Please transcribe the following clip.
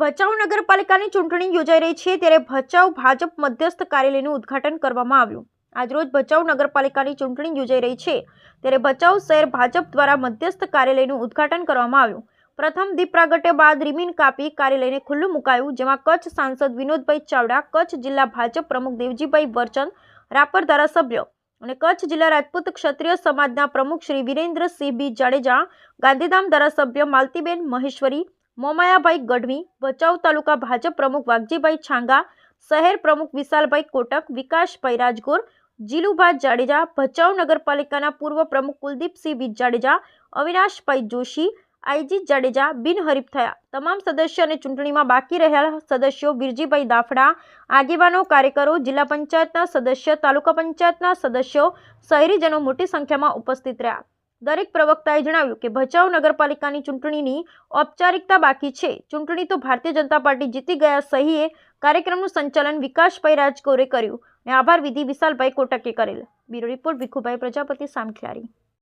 ભચાઉ નગરપાલિકાની ચૂંટણી યોજાઈ રહી છે ત્યારે ભચાઉ ભાજપ મધ્યસ્થ કાર્યાલયનું ઉદ્ઘાટન કરવામાં આવ્યું. આજરોજ ભચાઉ નગરપાલિકાની ચૂંટણી યોજાઈ રહી છે ત્યારે ભચાઉ શહેર ભાજપ દ્વારા મધ્યસ્થ કાર્યાલયનું ઉદ્ઘાટન કરવામાં આવ્યું. પ્રથમ દીપ પ્રાગટ્ય બાદ રીમીન કાપી કાર્યાલયને ખુલ્લું મુકાયું, જેમાં કચ્છ સાંસદ વિનોદભાઈ ચાવડા, કચ્છ જિલ્લા ભાજપ પ્રમુખ દેવજીભાઈ વરચંદ, રાપર ધારાસભ્ય અને કચ્છ જિલ્લા રાજપૂત ક્ષત્રિય સમાજના પ્રમુખ શ્રી વિરેન્દ્રસિંહ બી જાડેજા, ગાંધીધામ ધારાસભ્ય માલતીબેન મહેશ્વરી મોમાયાભાઈ ગઢવી, ભચાઉ તાલુકા ભાજપ પ્રમુખ વાઘજીભાઈ છાંગા, શહેર પ્રમુખ વિશાલભાઈ કોટક વિકાસભાઈ રાજગોર, જીલુભા જાડેજા, ભચાઉ નગરપાલિકાના પૂર્વ પ્રમુખ કુલદીપસિંહ જાડેજા, અવિનાશભાઈ જોશી, આઈજી જાડેજા બિનહરીફ થયા. તમામ સદસ્ય અને ચૂંટણીમાં બાકી રહેલા સદસ્યો વિરજીભાઈ દાફડા, આગેવાનો, કાર્યકરો, જિલ્લા પંચાયતના સદસ્ય, તાલુકા પંચાયતના સદસ્યો, શહેરીજનો મોટી સંખ્યામાં ઉપસ્થિત રહ્યા. દરેક પ્રવક્તાએ જણાવ્યું કે ભચાઉ નગરપાલિકાની ચૂંટણીની ઔપચારિકતા બાકી છે. ચૂંટણી તો ભારતીય જનતા પાર્ટી જીતી ગયા સહીએ કાર્યક્રમનું સંચાલન વિકાસભાઈ રાજગોરે કર્યું. અને આભાર વિધિ વિશાલભાઈ કોટકે કરેલ. Bureau report Bhikhubhai Prajapati Samakhiyari